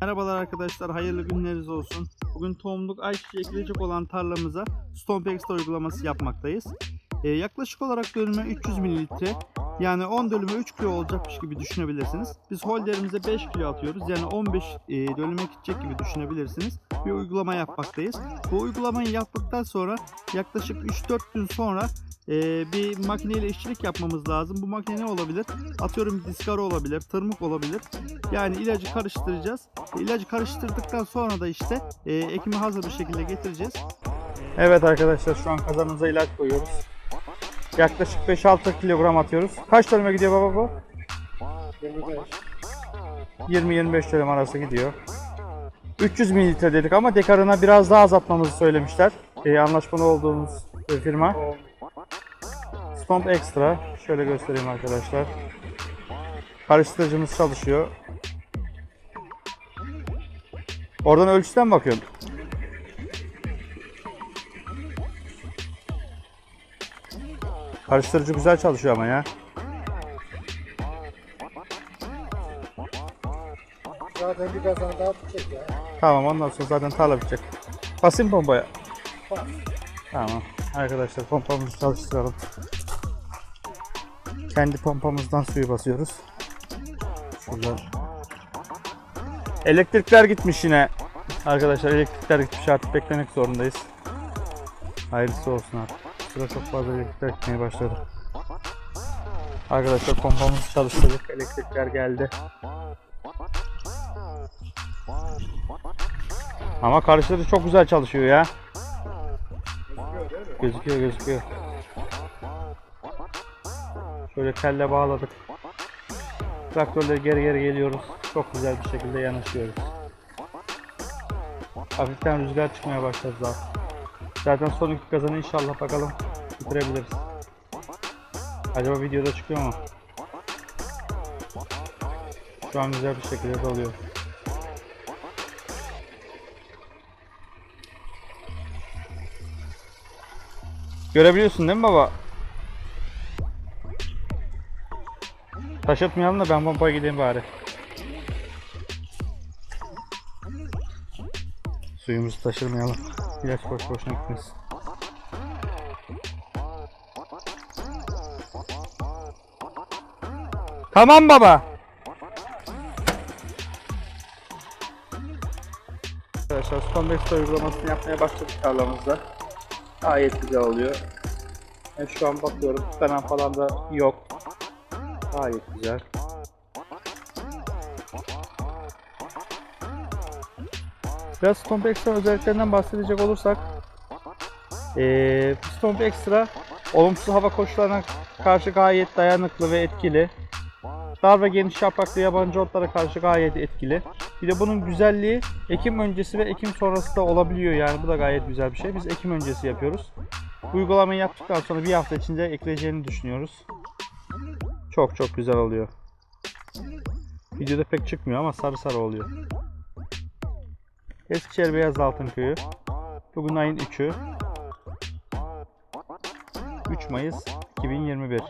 Merhabalar arkadaşlar, hayırlı günleriniz olsun. Bugün tohumluk ayçiçeği ekilecek olan tarlamıza Stomp Extra uygulaması yapmaktayız. Ee, yaklaşık olarak dönüme 300 mililitre, yani 10 dönüme 3 kilo olacakmış gibi düşünebilirsiniz. Biz holderimize 5 kilo atıyoruz, yani 15 e, dönüme gidecek gibi düşünebilirsiniz. Bir uygulama yapmaktayız. Bu uygulamayı yaptıktan sonra yaklaşık 3-4 gün sonra e, bir makineyle işçilik yapmamız lazım. Bu makine ne olabilir? Atıyorum diskaro olabilir, tırmık olabilir. Yani ilacı karıştıracağız. E, İlacı karıştırdıktan sonra da işte e, ekimi hazır bir şekilde getireceğiz. Evet arkadaşlar şu an kazanımıza ilaç koyuyoruz. Yaklaşık 5-6 kilogram atıyoruz. Kaç döneme gidiyor baba bu? 20-25 dönem arası gidiyor. 300 mililitre dedik ama dekarına biraz daha azaltmamızı söylemişler. E, anlaşmalı olduğumuz e, firma. Stomp Extra. Şöyle göstereyim arkadaşlar. Karıştırıcımız çalışıyor. Oradan ölçüden bakıyorum. Karıştırıcı güzel çalışıyor ama ya. Zaten bir kazan daha tutacak ya. Tamam ondan sonra zaten tarla bitecek. Basayım pompaya. Bas. Tamam. Arkadaşlar pompamızı çalıştıralım. Kendi pompamızdan suyu basıyoruz. Şuradan. Elektrikler gitmiş yine. Arkadaşlar elektrikler gitmiş artık beklemek zorundayız. Hayırlısı olsun artık. Şurada çok fazla elektrikler gitmeye başladı. Arkadaşlar pompamızı çalıştırdık. Elektrikler geldi. Ama karıştırıcı çok güzel çalışıyor ya. Gözüküyor gözüküyor. Şöyle telle bağladık. Traktörle geri geri geliyoruz. Çok güzel bir şekilde yanaşıyoruz. Hafiften rüzgar çıkmaya başladı zaten. Zaten son iki kazanı inşallah bakalım bitirebiliriz. Acaba videoda çıkıyor mu? Şu an güzel bir şekilde doluyor. Görebiliyorsun değil mi baba? Taşıtmayalım da ben pompaya gideyim bari. Suyumuzu taşırmayalım. İlaç boş boşuna gitmesin. Tamam baba. Arkadaşlar son Bextra uygulamasını yapmaya başladık tarlamızda. Gayet güzel oluyor. Ben şu an bakıyorum tüpenen falan da yok. Gayet güzel. Biraz Stomp Extra özelliklerinden bahsedecek olursak ee, Stomp Extra olumsuz hava koşullarına karşı gayet dayanıklı ve etkili. Dar ve geniş yapraklı yabancı otlara karşı gayet etkili. Bir de bunun güzelliği ekim öncesi ve ekim sonrası da olabiliyor yani bu da gayet güzel bir şey. Biz ekim öncesi yapıyoruz. Uygulamayı yaptıktan sonra bir hafta içinde ekleyeceğini düşünüyoruz. Çok çok güzel oluyor. Videoda pek çıkmıyor ama sarı sarı oluyor. Eskişehir Beyaz Altın Köyü. Bugün ayın 3'ü. 3 Mayıs 2021.